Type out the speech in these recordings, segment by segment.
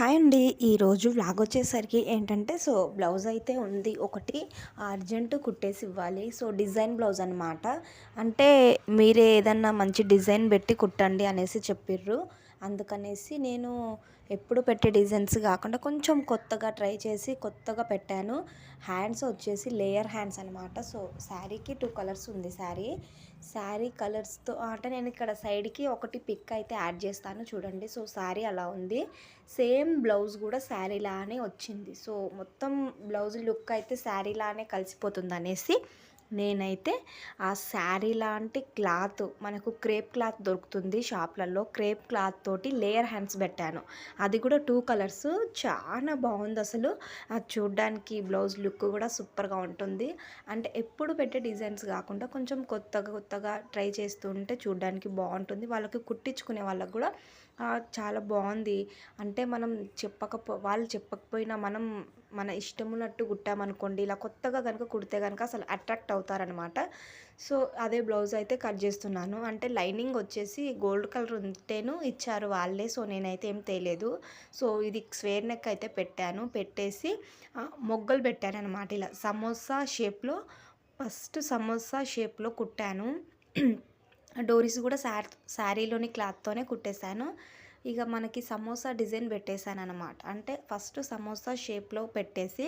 Hi అండి. ఈరోజు vlog వచ్చేసరికి ఏంటంటే సో బ్లౌజ్ అయితే ఉంది. ఒకటి అర్జెంటు కుట్టేసి ఇవ్వాలి. సో డిజైన్ బ్లౌజ్ అనమాట అంటే మీరే ఏదన్నా మంచి డిజైన్ పెట్టి కుట్టండి అనేసి చెప్పిర్రు. అందుకనేసి నేను ఎప్పుడు పెట్టే డిజైన్స్ కాకుండా కొంచెం కొత్తగా ట్రై చేసి కొత్తగా పెట్టాను. హ్యాండ్స్ వచ్చేసి లేయర్ హ్యాండ్స్ అనమాట సో శారీకి టూ కలర్స్ ఉంది శారీ. శారీ కలర్స్తో అంటే నేను ఇక్కడ సైడ్కి ఒకటి పిక్ అయితే యాడ్ చేస్తాను చూడండి. సో శారీ అలా ఉంది. సేమ్ బ్లౌజ్ కూడా శారీలానే వచ్చింది. సో మొత్తం బ్లౌజ్ లుక్ అయితే శారీలానే కలిసిపోతుంది అనేసి నేనైతే ఆ శారీ లాంటి క్లాత్ మనకు క్రేప్ క్లాత్ దొరుకుతుంది షాప్లలో. క్రేప్ క్లాత్ తోటి లేయర్ హ్యాండ్స్ పెట్టాను. అది కూడా టూ కలర్స్. చాలా బాగుంది అసలు. అది చూడ్డానికి బ్లౌజ్ లుక్ కూడా సూపర్గా ఉంటుంది. అంటే ఎప్పుడు పెట్టే డిజైన్స్ కాకుండా కొంచెం కొత్తగా కొత్తగా ట్రై చేస్తూ ఉంటే చూడ్డానికి బాగుంటుంది. వాళ్ళకి కుట్టించుకునే వాళ్ళకి కూడా చాలా బాగుంది. అంటే మనం చెప్పకపో వాళ్ళు చెప్పకపోయినా మనం మన ఇష్టమున్నట్టు కుట్టామనుకోండి ఇలా కొత్తగా కనుక కుడితే కనుక అసలు అట్రాక్ట్ అవుతుంది అవుతారనమాట. సో అదే బ్లౌజ్ అయితే కట్ చేస్తున్నాను. అంటే లైనింగ్ వచ్చేసి గోల్డ్ కలర్ ఉంటేను ఇచ్చారు వాళ్ళే సో నేనైతే ఏం తేలేదు. సో ఇది స్వేర్ నెక్ అయితే పెట్టాను. పెట్టేసి మొగ్గలు పెట్టాను అనమాట ఇలా. సమోసా షేప్లో ఫస్ట్ సమోసా షేప్లో కుట్టాను. డోరీస్ కూడా శారీ శారీలోని క్లాత్తోనే కుట్టేశాను. ఇక మనకి సమోసా డిజైన్ పెట్టేశాను అనమాట అంటే ఫస్ట్ సమోసా షేప్లో పెట్టేసి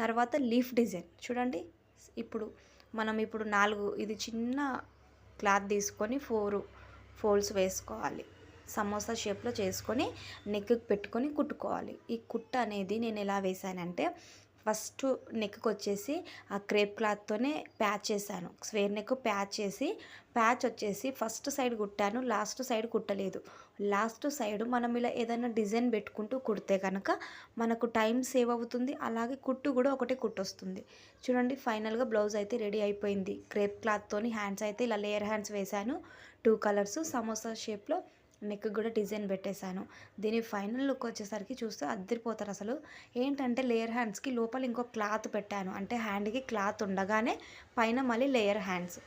తర్వాత లీఫ్ డిజైన్. చూడండి ఇప్పుడు మనం ఇప్పుడు నాలుగు ఇది చిన్న క్లాత్ తీసుకొని ఫోర్ ఫోల్డ్స్ వేసుకోవాలి. సమోసా షేప్లో చేసుకొని నెక్కి పెట్టుకొని కుట్టుకోవాలి. ఈ కుట్ట అనేది నేను ఎలా వేసానంటే ఫస్ట్ నెక్కి వచ్చేసి ఆ క్రేప్ క్లాత్తోనే ప్యాచ్ చేశాను. స్వేర్ నెక్ ప్యాచ్ చేసి ప్యాచ్ వచ్చేసి ఫస్ట్ సైడ్ కుట్టాను లాస్ట్ సైడ్ కుట్టలేదు. లాస్ట్ సైడ్ మనం ఇలా ఏదైనా డిజైన్ పెట్టుకుంటూ కుడితే కనుక మనకు టైం సేవ్ అవుతుంది అలాగే కుట్టు కూడా ఒకటే కుట్టొస్తుంది. చూడండి ఫైనల్గా బ్లౌజ్ అయితే రెడీ అయిపోయింది. క్రేప్ క్లాత్తోని హ్యాండ్స్ అయితే ఇలా లేయర్ హ్యాండ్స్ వేశాను. టూ కలర్స్ సమోసా షేప్లో నెక్ కూడా డిజైన్ పెట్టేశాను. దీని ఫైనల్ లుక్ వచ్చేసరికి చూస్తే అద్దరిపోతారు అసలు. ఏంటంటే లేయర్ హ్యాండ్స్కి లోపల ఇంకో క్లాత్ పెట్టాను. అంటే హ్యాండ్కి క్లాత్ ఉండగానే పైన మళ్ళీ layer hands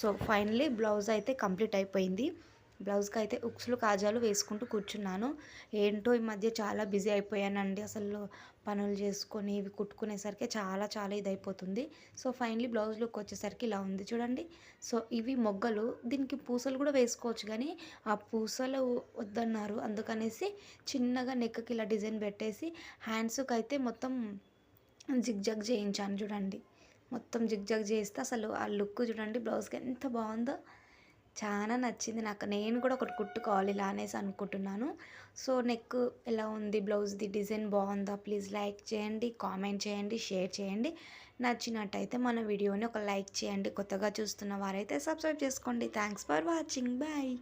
so finally blouse అయితే కంప్లీట్ అయిపోయింది. బ్లౌజ్కి అయితే ఉక్స్లు కాజాలు వేసుకుంటూ కూర్చున్నాను. ఏంటో ఈ మధ్య చాలా బిజీ అయిపోయానండి. అసలు పనులు చేసుకొని ఇవి కుట్టుకునేసరికి చాలా చాలా ఇది అయిపోతుంది సో ఫైనలీ బ్లౌజ్ లుక్ వచ్చేసరికి ఇలా ఉంది చూడండి. సో ఇవి మొగ్గలు. దీనికి పూసలు కూడా వేసుకోవచ్చు కానీ ఆ పూసలు వద్దన్నారు. అందుకనేసి చిన్నగా నెక్కకి ఇలా డిజైన్ పెట్టేసి హ్యాండ్స్కి అయితే మొత్తం జిగ్జగ్ చేయించాను చూడండి. మొత్తం జిగ్జగ్ చేస్తే అసలు ఆ లుక్ చూడండి బ్లౌజ్కి ఎంత బాగుందో. చాలా నచ్చింది నాకు. నేను కూడా ఒకటి కుట్టుకోవాలి ఇలా అనేసి అనుకుంటున్నాను. సో నెక్ ఎలా ఉంది బ్లౌజ్ది డిజైన్ బాగుందా? ప్లీజ్ లైక్ చేయండి కామెంట్ చేయండి షేర్ చేయండి. నచ్చినట్టయితే మన వీడియోని ఒక లైక్ చేయండి. కొత్తగా చూస్తున్న వారైతే సబ్స్క్రైబ్ చేసుకోండి. Thanks for watching. బాయ్.